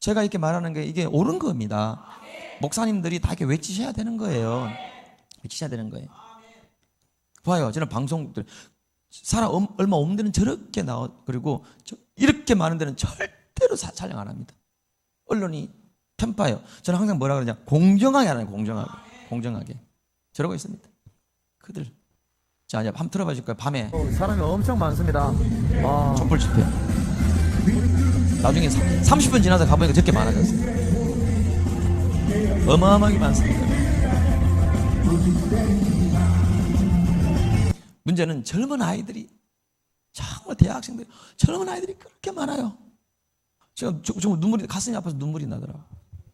제가 이렇게 말하는 게 이게 옳은 겁니다. 목사님들이 다 이렇게 외치셔야 되는 거예요. 외치셔야 되는 거예요. 봐요. 저는 방송들 사람 엄- 얼마 없는 데는 저렇게 나와 그리고 저- 이렇게 많은 데는 절대로 사- 촬영 안 합니다. 언론이 편파요. 저는 항상 뭐라 그러냐 공정하게 하는 공정하게 공정하게 저러고 있습니다. 그들 자 이제 밤 틀어봐 줄 거예요. 밤에 사람이 엄청 많습니다. 와, 촛불 집회. 나중에 30분 지나서 가보니까 저렇게 많아졌어요. 어마어마하게 많습니다. 문제는 젊은 아이들이 정말 대학생들 젊은 아이들이 그렇게 많아요. 제가 저- 정말 눈물이 가슴이 아파서 눈물이 나더라고.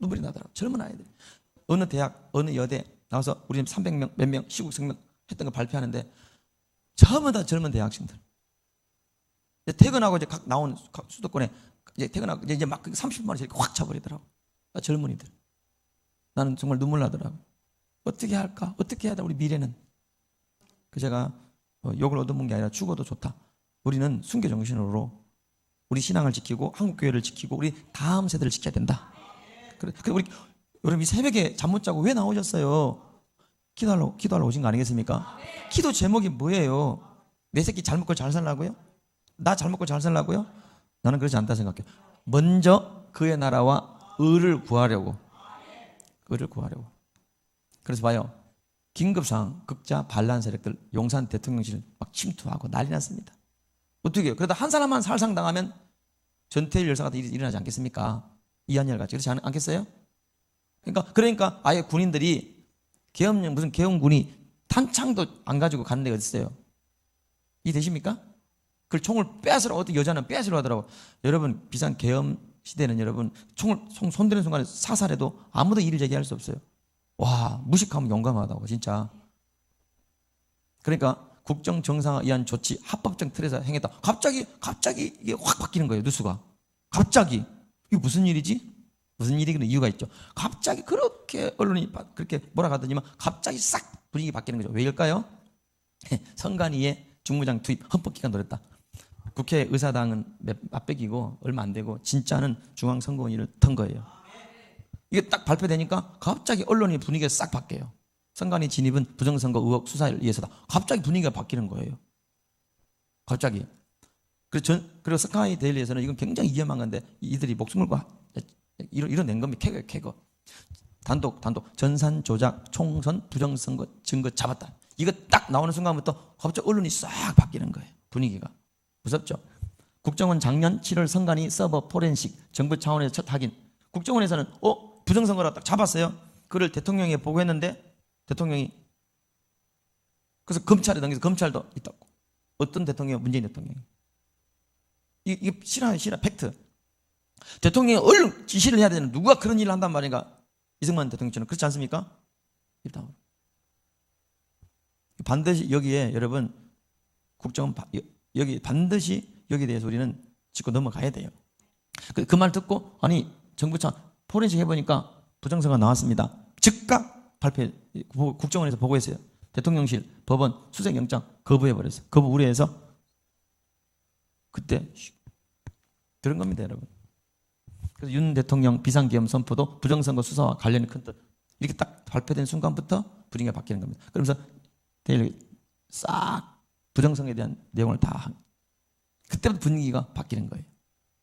눈물이 나더라고. 젊은 아이들 어느 대학 어느 여대 나와서 우리 300명 몇 명 시국 생명 했던 거 발표하는데 전부 다 젊은 대학생들. 퇴근하고 이제 각 나온 각 수도권에 이제 퇴근하고 이제 막 30만 원씩 확 차버리더라고. 아, 젊은이들. 나는 정말 눈물 나더라고. 어떻게 할까? 어떻게 해야 돼? 우리 미래는. 그 제가 어, 욕을 얻어먹은 게 아니라 죽어도 좋다. 우리는 순교 정신으로 우리 신앙을 지키고 한국 교회를 지키고 우리 다음 세대를 지켜야 된다. 그래, 그래 우리 여러분 이 새벽에 잠 못 자고 왜 나오셨어요? 기도하러 기도하러 오신 거 아니겠습니까? 기도 제목이 뭐예요? 내 새끼 잘 먹고 잘 살라고요? 나 잘 먹고 잘 살라고요? 나는 그렇지 않다 생각해. 먼저 그의 나라와 의를 구하려고. 의를 구하려고. 그래서 봐요. 긴급상 극자 반란 세력들 용산 대통령실 막 침투하고 난리 났습니다. 어떻게 해요? 그러다 한 사람만 살상당하면 전태일 열사 같은 일이 일어나지 않겠습니까? 이한열 같이 그렇지 않, 않겠어요? 그러니까 그러니까 아예 군인들이 계엄령 무슨 계엄군이 탄창도 안 가지고 가는 데가 어딨어요? 이 되십니까? 그 총을 빼앗으러 어떤 여자는 빼앗으러 하더라고. 여러분 비상 계엄 시대는 여러분 총을 손 손대는 순간에 사살해도 아무도 이를 제기할 수 없어요. 와 무식하면 용감하다고 진짜. 그러니까 국정 정상화 위한 조치 합법적 틀에서 행했다. 갑자기 갑자기 이게 확 바뀌는 거예요 뉴스가. 갑자기 이게 무슨 일이지? 무슨 일이기는 이유가 있죠. 갑자기 그렇게 언론이 바- 그렇게 몰아가더니만 갑자기 싹 분위기 바뀌는 거죠. 왜일까요? 선관위에 중무장 투입 헌법기관 노렸다. 국회 의사당은 몇, 맛백이고 얼마 안 되고 진짜는 중앙선거원위를 턴 거예요. 이게 딱 발표되니까 갑자기 언론이 분위기가 싹 바뀌어요. 선관위 진입은 부정선거 의혹 수사를 위해서다. 갑자기 분위기가 바뀌는 거예요. 갑자기. 그리고 전, 그리고 스카이 데일리에서는 이건 굉장히 위험한 건데 이들이 목숨을 과 이런 이런 낸 겁니다. 캐거 캐거. 단독 단독 전산 조작 총선 부정선거 증거 잡았다. 이거 딱 나오는 순간부터 갑자기 언론이 싹 바뀌는 거예요. 분위기가 무섭죠. 국정원 작년 7월 선관위 서버 포렌식 정부 차원에서 첫 확인. 국정원에서는 어 부정선거라 딱 잡았어요. 그를 대통령에 보고했는데 대통령이 그래서 검찰에 넘겨서 검찰도 있다고. 어떤 대통령? 문재인 대통령이. 이- 이게 실화예요, 실화, 팩트. 대통령이 얼른 지시를 해야 되는 누가 그런 일을 한단 말인가? 이승만 대통령처럼 그렇지 않습니까? 일단 반드시 여기에 여러분 국정은 바- 여- 여기 반드시 여기에 대해서 우리는 짚고 넘어가야 돼요. 그 말 듣고 아니 정부 차 포렌식 해보니까 부정선거 나왔습니다. 즉각 발표 보- 국정원에서 보고했어요. 대통령실, 법원, 수색영장 거부해버렸어요. 거부 우려해서 그때 슉 들은 겁니다, 여러분. 그래서 윤 대통령 비상계엄 선포도 부정선거 수사와 관련이 큰 뜻. 이렇게 딱 발표된 순간부터 분위기가 바뀌는 겁니다. 그러면서 싹 부정선거에 대한 내용을 다 한- 그때부터 분위기가 바뀌는 거예요.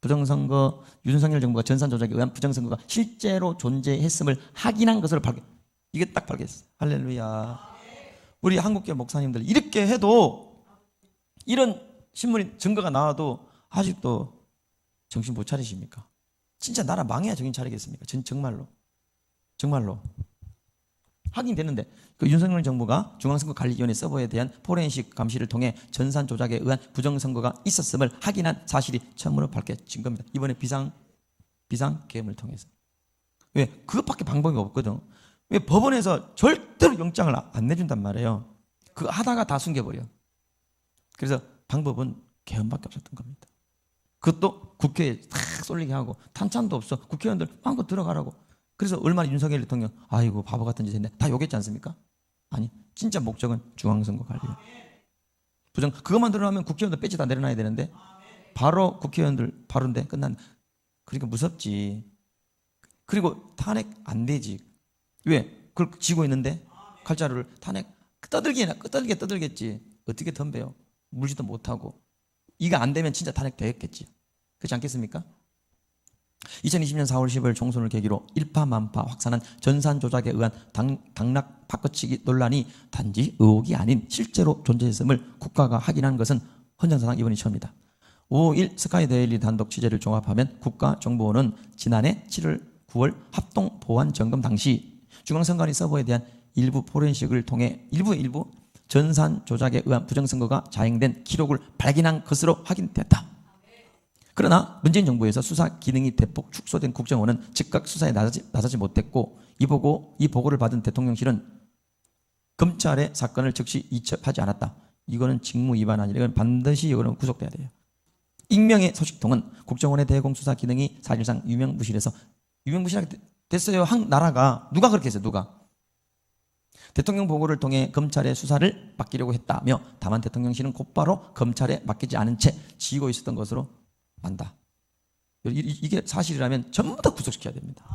부정선거 윤석열 정부가 전산 조작에 의한 부정선거가 실제로 존재했음을 확인한 것으로 발견. 이게 딱 발견했어. 할렐루야. 우리 한국교 목사님들 이렇게 해도 이런 신문이 증거가 나와도 아직도 정신 못 차리십니까? 진짜 나라 망해야 정신 차리겠습니까? 전 정말로 정말로 확인됐는데 그 윤석열 정부가 중앙선거관리위원회 서버에 대한 포렌식 감시를 통해 전산 조작에 의한 부정선거가 있었음을 확인한 사실이 처음으로 밝혀진 겁니다. 이번에 비상 비상 계엄을 통해서 왜 그것밖에 방법이 없거든. 왜 법원에서 절대로 영장을 안 내준단 말이에요. 그거 하다가 다 숨겨버려. 그래서 방법은 개헌밖에 없었던 겁니다. 그것도 국회에 탁 쏠리게 하고 탄창도 없어. 국회의원들 마음껏 들어가라고. 그래서 얼마나 윤석열 대통령 아이고 바보 같은 짓 했네. 다 욕했지 않습니까? 아니 진짜 목적은 중앙선거 관리. 부정 그것만 드러나면 국회의원들 배지 다 내려놔야 되는데 바로 국회의원들 바로인데 끝난. 그러니까 무섭지. 그리고 탄핵 안 되지. 왜? 그걸 지고 있는데 칼자루를 탄핵 떠들기나 떠들게 떠들겠지. 어떻게 덤벼요? 물지도 못하고 이거 안 되면 진짜 탄핵 되겠겠지. 그렇지 않겠습니까? 2020년 4월 10일 총선을 계기로 일파만파 확산한 전산 조작에 의한 당, 당락 바꿔치기 논란이 단지 의혹이 아닌 실제로 존재했음을 국가가 확인한 것은 헌정사상 이번이 처음이다. 5일 스카이 데일리 단독 취재를 종합하면 국가정보원은 지난해 7월 9월 합동 보안 점검 당시 중앙선관위 서버에 대한 일부 포렌식을 통해 일부 일부 전산 조작에 의한 부정선거가 자행된 기록을 발견한 것으로 확인됐다. 그러나 문재인 정부에서 수사 기능이 대폭 축소된 국정원은 즉각 수사에 나서지, 나서지 못했고 이 보고 이 보고를 받은 대통령실은 검찰의 사건을 즉시 이첩하지 않았다. 이거는 직무 위반 아니라 이건 반드시 이거는 구속돼야 돼요. 익명의 소식통은 국정원의 대공 수사 기능이 사실상 유명무실해서 유명무실하게 됐어요. 한 나라가 누가 그렇게 했어요? 누가? 대통령 보고를 통해 검찰의 수사를 맡기려고 했다며 다만 대통령실은 곧바로 검찰에 맡기지 않은 채 지고 있었던 것으로 이- 이게 사실이라면 전부 다 구속시켜야 됩니다.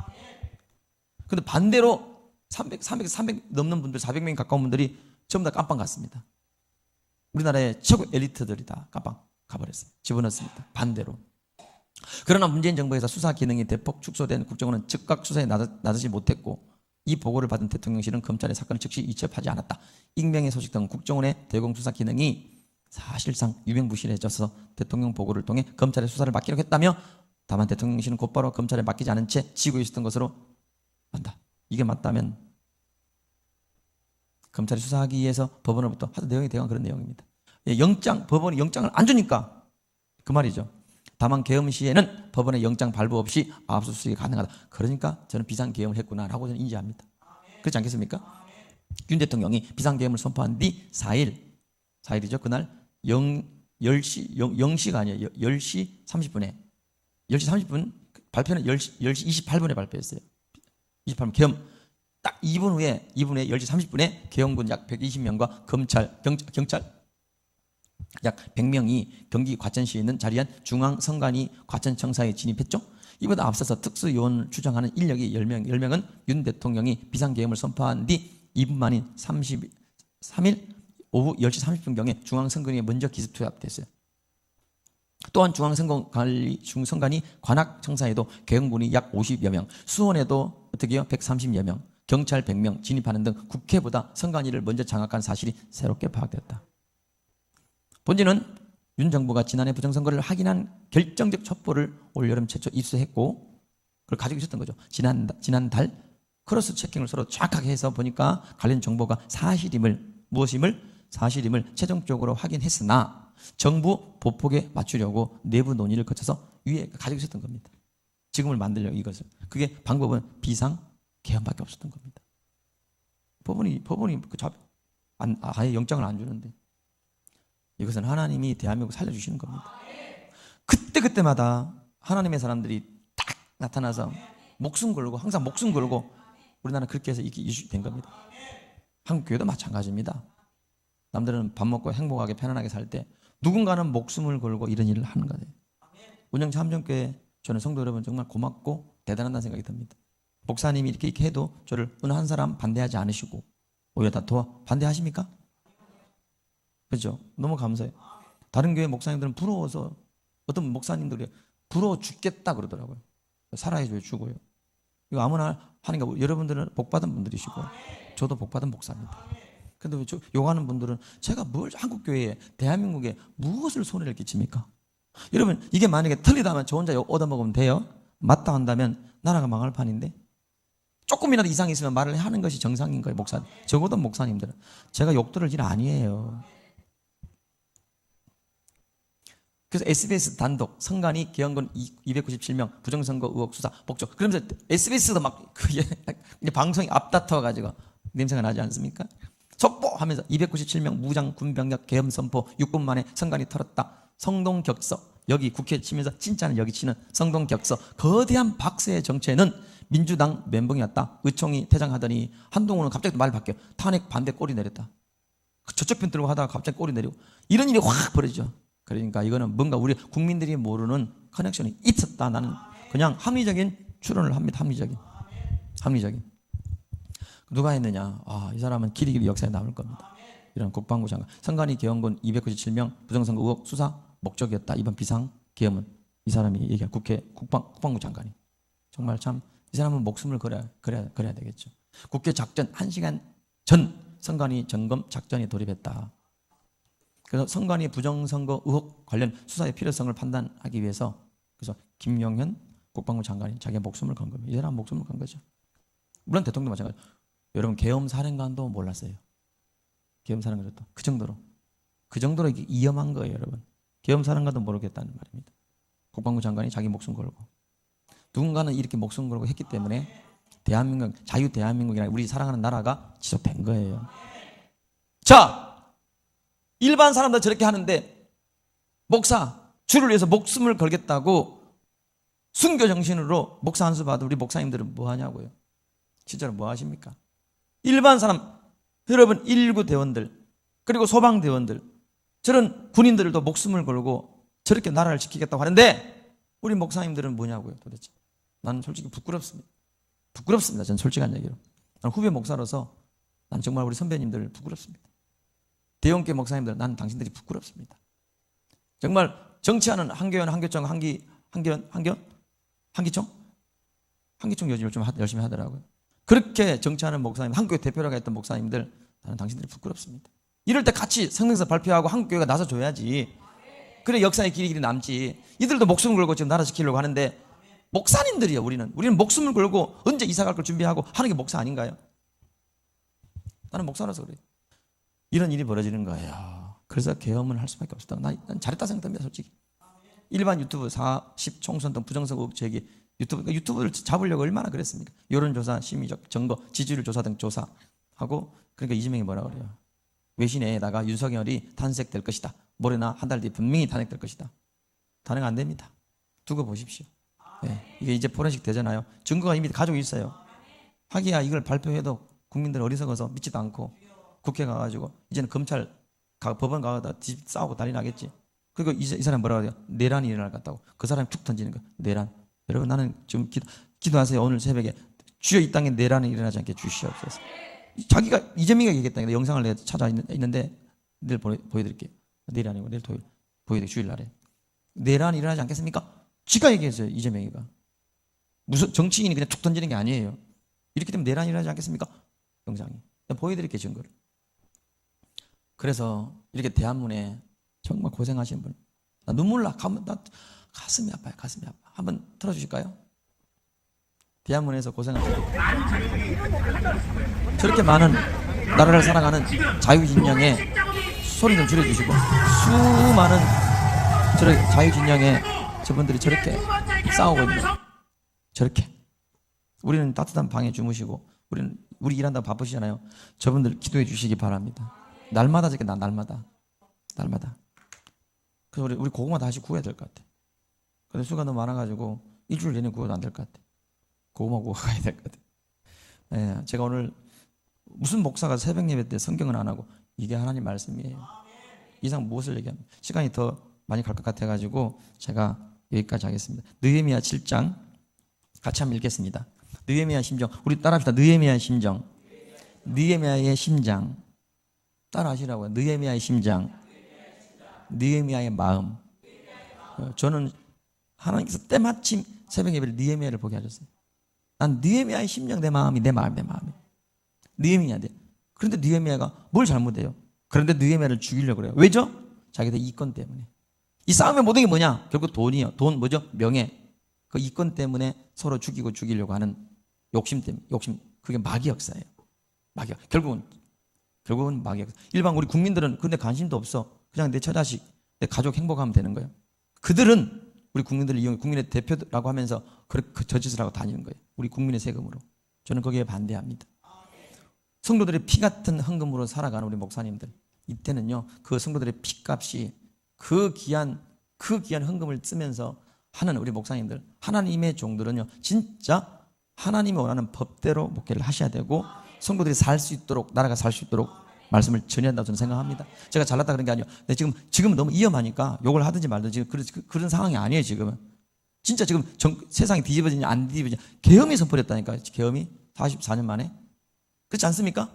근데 반대로 300, 300, 300 넘는 분들, 400명이 가까운 분들이 전부 다 깜빵 갔습니다. 우리나라의 최고 엘리트들이 다 깜빵 가버렸어요. 집어넣습니다. 반대로. 그러나 문재인 정부에서 수사 기능이 대폭 축소된 국정원은 즉각 수사에 나서, 나서지 못했고 이 보고를 받은 대통령실은 검찰의 사건을 즉시 이첩하지 않았다. 익명의 소식 등 국정원의 대공수사 기능이 사실상 유명무실해져서 대통령 보고를 통해 검찰의 수사를 맡기려고 했다며 다만 대통령실은 곧바로 검찰에 맡기지 않은 채 지고 있었던 것으로 안다. 이게 맞다면 검찰이 수사하기 위해서 법원으로부터 하도 내용이 대강 그런 내용입니다. 예, 영장 법원이 영장을 안 주니까 그 말이죠. 다만 계엄 시에는 법원의 영장 발부 없이 압수수색이 가능하다. 그러니까 저는 비상 계엄을 했구나라고 저는 인지합니다. 그렇지 않겠습니까? 윤 대통령이 비상 계엄을 선포한 뒤 4일, 4일이죠. 그날 0, 10시, 0, 0시가 아니에요. 10시 30분에. 10시 30분, 발표는 10시, 10시 28분에 발표했어요. 28분 계엄. 딱 2분 후에, 2분 후에 10시 30분에 계엄군 약 120명과 검찰, 경, 경찰 약 100명이 경기 과천시에 있는 자리한 중앙선관위 과천청사에 진입했죠. 이보다 앞서서 특수요원을 추정하는 인력이 10명, 10명은 윤 대통령이 비상계엄을 선포한 뒤 2분 만인 33일 오후 10시 30분경에 중앙선관위에 먼저 기습 투합됐어요. 또한 중앙선관위 중선관위 관악 청사에도 계엄군이 약 50여 명, 수원에도 어떻게요? 130여 명, 경찰 100명 진입하는 등 국회보다 선관위를 먼저 장악한 사실이 새롭게 파악되었다. 본진은 윤 정부가 지난해 부정선거를 확인한 결정적 첩보를 올여름 최초 입수했고 그걸 가지고 있었던 거죠. 지난 지난달 크로스 체킹을 서로 정확하게 해서 보니까 관련 정보가 사실임을 무엇임을 사실임을 최종적으로 확인했으나 정부 보폭에 맞추려고 내부 논의를 거쳐서 위에 가지고 있었던 겁니다. 지금을 만들려고 이것을 그게 방법은 비상 개헌밖에 없었던 겁니다. 법원이 법원이 그 잡, 안, 아예 영장을 안 주는데 이것은 하나님이 대한민국 살려주시는 겁니다. 그때 그때마다 하나님의 사람들이 딱 나타나서 목숨 걸고 항상 목숨 걸고 우리나라 그렇게 해서 이렇게 이슈 된 겁니다. 한국 교회도 마찬가지입니다. 남들은 밥 먹고 행복하게 편안하게 살 때 누군가는 목숨을 걸고 이런 일을 하는 거예요. 운영자 함정교회 저는 성도 여러분 정말 고맙고 대단하다는 생각이 듭니다. 목사님이 이렇게, 이렇게 해도 저를 어느 한 사람 반대하지 않으시고 오히려 다 도와 반대하십니까? 그렇죠? 너무 감사해요. 다른 교회 목사님들은 부러워서 어떤 목사님들이 부러워 죽겠다 그러더라고요. 살아야죠 주고요. 이거 아무나 하니까 여러분들은 복 받은 분들이시고 저도 복 받은 목사입니다. 근데 왜저 욕하는 분들은 제가 뭘 한국 교회에 대한민국에 무엇을 손해를 끼칩니까? 여러분 이게 만약에 틀리다면 저 혼자 욕 얻어먹으면 돼요. 맞다 한다면 나라가 망할 판인데 조금이라도 이상이 있으면 말을 하는 것이 정상인 거예요 목사님. 적어도 목사님들은 제가 욕 들을 일 아니에요. 그래서 SBS 단독 선관위 개헌군 297명 부정선거 의혹 수사 복적. 그러면서 SBS도 막 그게 방송이 앞다퉈 가지고 냄새가 나지 않습니까? 하면서 297명 무장 군병력 계엄 선포 6분 만에 선관위 털었다. 성동 격서 여기 국회 치면서 진짜는 여기 치는 성동 격서 거대한 박스의 정체는 민주당 멘붕이었다. 의총이 퇴장하더니 한동훈은 갑자기 말 바뀌어 탄핵 반대 꼬리 내렸다. 그 저쪽 편 들고 하다가 갑자기 꼬리 내리고 이런 일이 확 벌어지죠. 그러니까 이거는 뭔가 우리 국민들이 모르는 커넥션이 있었다. 나는 그냥 합리적인 추론을 합니다. 합리적인. 합리적인. 누가 했느냐? 아, 이 사람은 길이 길이 역사에 남을 겁니다. 이런 국방부 장관. 선관위 개헌군 297명 부정선거 의혹 수사 목적이었다. 이번 비상 계엄은 이 사람이 얘기한 국회 국방 국방부 장관이 정말 참 이 사람은 목숨을 걸어야 그래야 그래야 되겠죠. 국회 작전 1시간 전 선관위 점검 작전에 돌입했다. 그래서 선관위 부정선거 의혹 관련 수사의 필요성을 판단하기 위해서 그래서 김영현 국방부 장관이 자기 목숨을 건 겁니다. 이 사람 목숨을 건 거죠. 물론 대통령도 마찬가지. 여러분 계엄 사령관도 몰랐어요. 계엄 사령관도 그 정도로 그 정도로 이게 위험한 거예요, 여러분. 계엄 사령관도 모르겠다는 말입니다. 국방부 장관이 자기 목숨 걸고 누군가는 이렇게 목숨 걸고 했기 때문에 대한민국 자유 대한민국이나 우리 사랑하는 나라가 지속된 거예요. 자, 일반 사람들 저렇게 하는데 목사 주를 위해서 목숨을 걸겠다고 순교 정신으로 목사 한 수 받은 우리 목사님들은 뭐 하냐고요? 진짜로 뭐 하십니까? 일반 사람 여러분 119 대원들 그리고 소방 대원들 저런 군인들도 목숨을 걸고 저렇게 나라를 지키겠다고 하는데 우리 목사님들은 뭐냐고요 도대체? 나는 솔직히 부끄럽습니다. 부끄럽습니다 저는 솔직한 얘기로. 나는 후배 목사로서 난 정말 우리 선배님들 부끄럽습니다. 대형교 목사님들 나는 당신들이 부끄럽습니다. 정말 정치하는 한교연 한교정 한기 한기현 한기현? 한기총? 한기총 요즘 좀 하- 열심히 하더라고요 그렇게 정치하는 목사님, 한국교회 대표라고 했던 목사님들, 나는 당신들이 부끄럽습니다. 이럴 때 같이 성명서 발표하고 한국교회가 나서줘야지. 그래 역사의 길이 길이 남지. 이들도 목숨을 걸고 지금 나라 지키려고 하는데 목사님들이요 우리는. 우리는 목숨을 걸고 언제 이사 갈 걸 준비하고 하는 게 목사 아닌가요? 나는 목사라서 그래. 이런 일이 벌어지는 거예요. 그래서 계엄을 할 수밖에 없었다. 난, 난 잘했다 생각합니다 솔직히. 일반 유튜브 40 총선 등 부정선거 제기 유튜브 그러니까 유튜브를 잡으려고 얼마나 그랬습니까? 여론조사, 심의적 증거, 지지율 조사 등 조사하고 그러니까 이재명이 뭐라 그래요? 외신에다가 윤석열이 탄핵될 것이다. 모레나 한 달 뒤에 분명히 탄핵될 것이다. 탄핵 안 됩니다. 두고 보십시오. 예, 이게 이제 포렌식 되잖아요. 증거가 이미 가지고 있어요. 하기야 이걸 발표해도 국민들 어리석어서 믿지도 않고 국회 가가지고 이제는 검찰 가, 법원 가다 뒤 싸우고 난리 나겠지. 그리고 이, 이 사람 뭐라 그래요? 내란이 일어날 것 같다고. 그 사람이 툭 던지는 거. 내란. 여러분 나는 지금 기도, 기도하세요. 오늘 새벽에 주여 이 땅에 내란이 일어나지 않게 주시옵소서. 자기가 이재명이가 얘기했다. 영상을 내가 찾아 있는- 있는데 내일 보여, 보여드릴게요. 내일 아니고 내일 토요일 보여드릴게요. 주일날에. 내란이 일어나지 않겠습니까? 지가 얘기했어요. 이재명이가. 무슨 정치인이 그냥 툭 던지는 게 아니에요. 이렇게 되면 내란이 일어나지 않겠습니까? 영상이. 보여드릴게요. 증거를. 그래서 이렇게 대한문에 정말 고생하신 분. 나 눈물 나. 가면 나 가슴이 아파요. 가슴이 아파. 한번 틀어 주실까요? 대한문에서 고생하신 분. 저렇게 많은 나라를 사랑하는 자유진영의 소리 좀 줄여주시고 수많은 자유진영의 저분들이 저렇게 싸우고 있는. 저렇게 우리는 따뜻한 방에 주무시고 우리는 우리 일한다고 바쁘시잖아요. 저분들 기도해 주시기 바랍니다. 날마다 저렇게 나 날마다 날마다. 그래서 우리 우리 고구마 다시 구워야 될 것 같아. 근데 수가 너무 많아가지고 일주일 내내 구워도 안 될 것 같아. 고구마 구워 가야 될 것 같아. 예, 제가 오늘 무슨 목사가 새벽 예배 때 성경을 안 하고 이게 하나님 말씀이에요. 이상 무엇을 얘기합니까? 시간이 더 많이 갈 것 같아가지고 제가 여기까지 하겠습니다. 느헤미야 7장 같이 한번 읽겠습니다. 느헤미야 심정 우리 따라합시다. 느헤미야 심정 느헤미야의 심장 따라하시라고요. 느헤미야의 심장 느헤미야의 마음 어, 저는 하나님께서 때마침 새벽 예배를 느헤미야를 보게 하셨어요. 난 느헤미야의 심정 내 마음이 내 마음 내 마음이 느헤미야인데 그런데 느헤미야가 뭘 잘못해요? 그런데 느헤미야를 죽이려고 그래요. 왜죠? 자기들 이권 때문에. 이 싸움의 모든 게 뭐냐? 결국 돈이요. 돈 뭐죠? 명예. 그 이권 때문에 서로 죽이고 죽이려고 하는 욕심 때문에 욕심 그게 마귀 역사예요. 마귀 역- 결국은 결국은 마귀 역사. 일반 우리 국민들은 근데 관심도 없어. 그냥 내 처자식, 내 가족 행복하면 되는 거예요. 그들은 우리 국민들을 이용해 국민의 대표라고 하면서 그렇게 그 저짓을 하고 다니는 거예요. 우리 국민의 세금으로. 저는 거기에 반대합니다. 성도들의 피 같은 헌금으로 살아가는 우리 목사님들 이때는요 그 성도들의 피값이 그 귀한 그 귀한 헌금을 쓰면서 하는 우리 목사님들 하나님의 종들은요 진짜 하나님이 원하는 법대로 목회를 하셔야 되고 성도들이 살 수 있도록 나라가 살 수 있도록 말씀을 전해야 한다고 저는 생각합니다. 제가 잘났다 그런 게 아니에요. 근데 지금 지금 너무 위험하니까 욕을 하든지 말든지 그런 그런 상황이 아니에요 지금은 진짜 지금 정- 세상이 뒤집어지냐 안 뒤집어지냐 계엄이 선포했다니까 계엄이 44년 만에 그렇지 않습니까?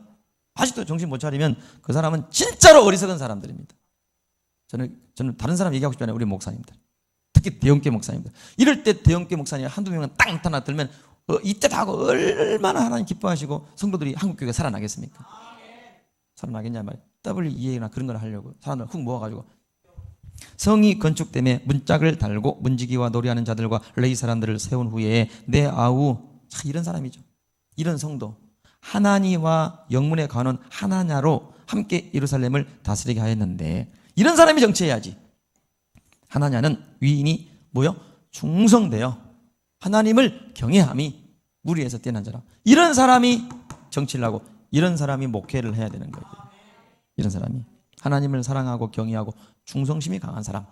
아직도 정신 못 차리면 그 사람은 진짜로 어리석은 사람들입니다. 저는 저는 다른 사람 얘기하고 싶지 않아요. 우리 목사님들. 특히 대형계 목사님들. 이럴 때 대형계 목사님 한두 명은 딱 나타나 들면 어, 이때다 하고 얼마나 하나님 기뻐하시고 성도들이 한국교회가 살아나겠습니까? 살아나겠냐 말이에요. WEA나 그런 걸 하려고 사람들 훅 모아가지고 성이 건축됨에 문짝을 달고 문지기와 놀이하는 자들과 레이 사람들을 세운 후에 내 아우 참 이런 사람이죠. 이런 성도 하나니와 영문의 관원 하나냐로 함께 예루살렘을 다스리게 하였는데 이런 사람이 정치해야지. 하나냐는 위인이 뭐요? 충성되어 하나님을 경외함이 무리에서 뛰어난 자라. 이런 사람이 정치를 하고 이런 사람이 목회를 해야 되는 거예요. 이런 사람이 하나님을 사랑하고 경외하고 충성심이 강한 사람.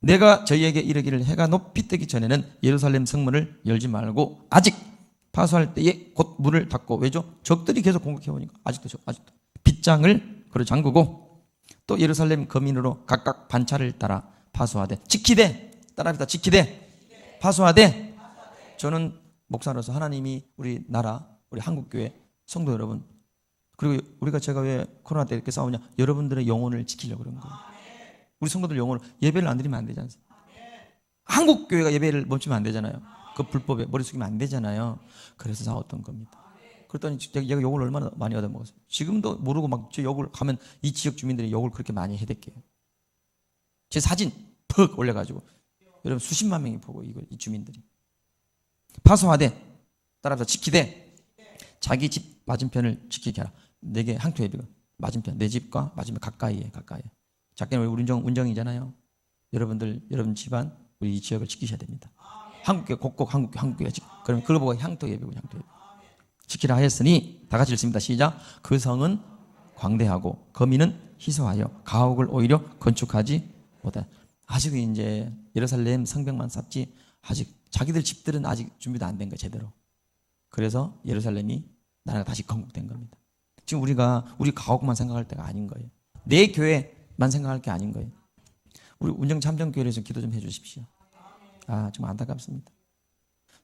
내가 저희에게 이르기를 해가 높이 뜨기 전에는 예루살렘 성문을 열지 말고 아직 파수할 때에 곧 문을 닫고 왜죠? 적들이 계속 공격해 오니까 아직도 적- 아직도 빗장을 그로 잠그고 또 예루살렘 거민으로 각각 반차를 따라 파수하되 지키되 따라합니다 지키되 파수하되 저는 목사로서 하나님이 우리 나라 우리 한국 교회 성도 여러분 그리고 우리가 제가 왜 코로나 때 이렇게 싸우냐? 여러분들의 영혼을 지키려고 그런 거예요. 우리 성도들 영혼을 예배를 안 드리면 안 되지 않습니까? 한국 교회가 예배를 멈추면 안 되잖아요. 그 불법에 머리 숙이면 안 되잖아요. 그래서 싸웠던 겁니다. 그랬더니 제가 욕을 얼마나 많이 얻어먹었어요. 지금도 모르고 막 제 욕을 가면 이 지역 주민들이 욕을 그렇게 많이 해댈게요. 제 사진 퍽 올려가지고 여러분 수십만 명이 보고 이거 이 주민들이. 파수하되 따라서 지키되 자기 집 맞은편을 지키게 하라. 내게 항토 예비가 맞은편 내 집과 맞은편 가까이에 가까이. 작게는 우리 운정 운정이잖아요. 여러분들 여러분 집안 우리 이 지역을 지키셔야 됩니다. 한국교 곳곳 한국교 한국교회 지 그러면 그걸 보고 향토 예비고 향토 예비. 지키라 하였으니 다 같이 읽습니다. 시작. 그 성은 광대하고 거민은 희소하여 가옥을 오히려 건축하지 못한. 아직 이제 예루살렘 성벽만 쌓지 아직 자기들 집들은 아직 준비도 안 된 거예요 제대로. 그래서 예루살렘이 나라가 다시 건국된 겁니다. 지금 우리가 우리 가옥만 생각할 때가 아닌 거예요. 내 교회만 생각할 게 아닌 거예요. 우리 운정 참정교회에서 기도 좀 해주십시오. 아 정말 안타깝습니다.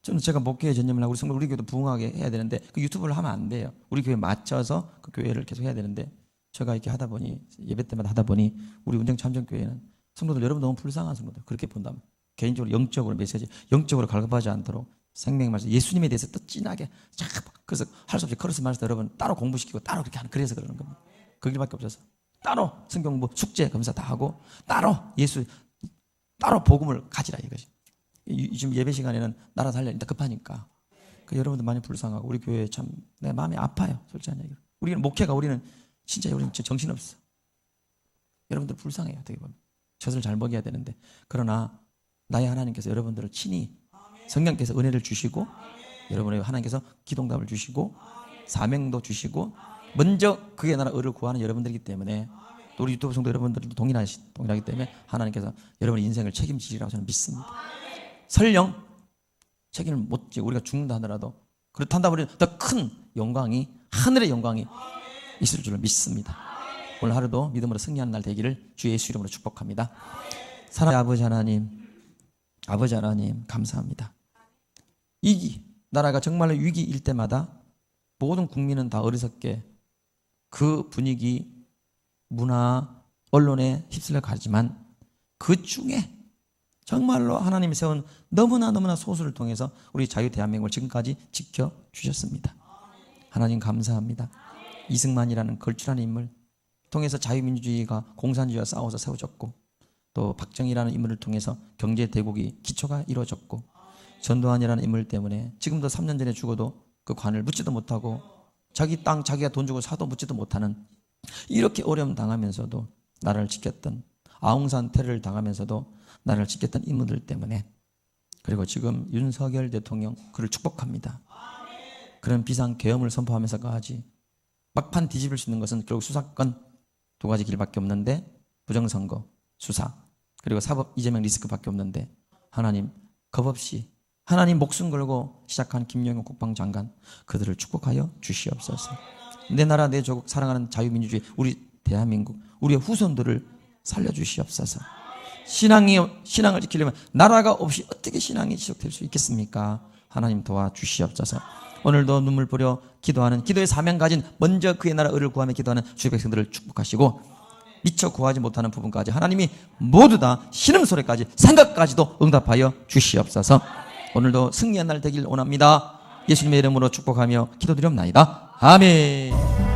저는 제가 목회에 전념을 하고 우리 성도 우리 교회도 부흥하게 해야 되는데 그 유튜브를 하면 안 돼요. 우리 교회 맞춰서 그 교회를 계속 해야 되는데 제가 이렇게 하다 보니 예배 때마다 하다 보니 우리 운정 참정교회는 성도들 여러분 너무 불쌍한 성도들 그렇게 본다면 개인적으로 영적으로 메시지 영적으로 갈급하지 않도록 생명 말씀 예수님에 대해서 또 진하게 쫙 그래서 할 수 없이 커러스 말씀 여러분 따로 공부시키고 따로 그렇게 하는 그래서 그러는 겁니다. 그 길밖에 없어서 따로 성경 공부 숙제 검사 다 하고 따로 예수 따로 복음을 가지라 이것이. 지금 예배 시간에는 나라 살려 일단 급하니까. 그 여러분들 많이 불쌍하고 우리 교회 참 내 마음이 아파요. 솔직한 얘기로. 우리는 목회가 우리는 진짜 우리는 정신없어. 여러분들 불쌍해요. 어떻게 보면. 젖을 잘 먹여야 되는데 그러나 나의 하나님께서 여러분들을 친히 성령께서 은혜를 주시고 여러분의 하나님께서 기동답을 주시고 사명도 주시고 먼저 그의 나라 의를 구하는 여러분들이기 때문에 또 우리 유튜브 성도 여러분들도 동일하시 동일하기 때문에 하나님께서 여러분의 인생을 책임지리라고 저는 믿습니다. 설령 책임을 못 지고 우리가 죽는다 하더라도 그렇단다 보면 더큰 영광이 하늘의 영광이 있을 줄을 믿습니다. 오늘 하루도 믿음으로 승리하는 날 되기를 주 예수 이름으로 축복합니다. 사랑의 아버지 하나님, 아버지 하나님 감사합니다. 이기 나라가 정말로 위기일 때마다 모든 국민은 다 어리석게 그 분위기, 문화, 언론에 휩쓸려 가지만 그 중에 정말로 하나님이 세운 너무나 너무나 소수를 통해서 우리 자유 대한민국을 지금까지 지켜 주셨습니다. 하나님 감사합니다. 이승만이라는 걸출한 인물 통해서 자유민주주의가 공산주의와 싸워서 세워졌고 또 박정희라는 인물을 통해서 경제 대국이 기초가 이루어졌고 전두환이라는 인물 때문에 지금도 3년 전에 죽어도 그 관을 묻지도 못하고 자기 땅 자기가 돈 주고 사도 묻지도 못하는 이렇게 어려움 당하면서도 나라를 지켰던 아웅산 테러를 당하면서도 나라를 지켰던 인물들 때문에 그리고 지금 윤석열 대통령 그를 축복합니다. 그런 비상 계엄을 선포하면서까지 막판 뒤집을 수 있는 것은 결국 수사권 두 가지 길밖에 없는데 부정선거, 수사 그리고 사법 이재명 리스크밖에 없는데 하나님 겁 없이 하나님 목숨 걸고 시작한 김영호 국방장관 그들을 축복하여 주시옵소서. 내 나라 내 조국 사랑하는 자유민주주의 우리 대한민국 우리의 후손들을 살려 주시옵소서. 신앙이 신앙을 지키려면 나라가 없이 어떻게 신앙이 지속될 수 있겠습니까? 하나님 도와 주시옵소서. 오늘도 눈물 뿌려 기도하는 기도의 사명 가진 먼저 그의 나라 의를 구하며 기도하는 주의 백성들을 축복하시고 미처 구하지 못하는 부분까지 하나님이 모두 다 신음 소리까지 생각까지도 응답하여 주시옵소서. 오늘도 승리한 날 되길 원합니다. 예수님의 이름으로 축복하며 기도드리옵나이다. 아멘.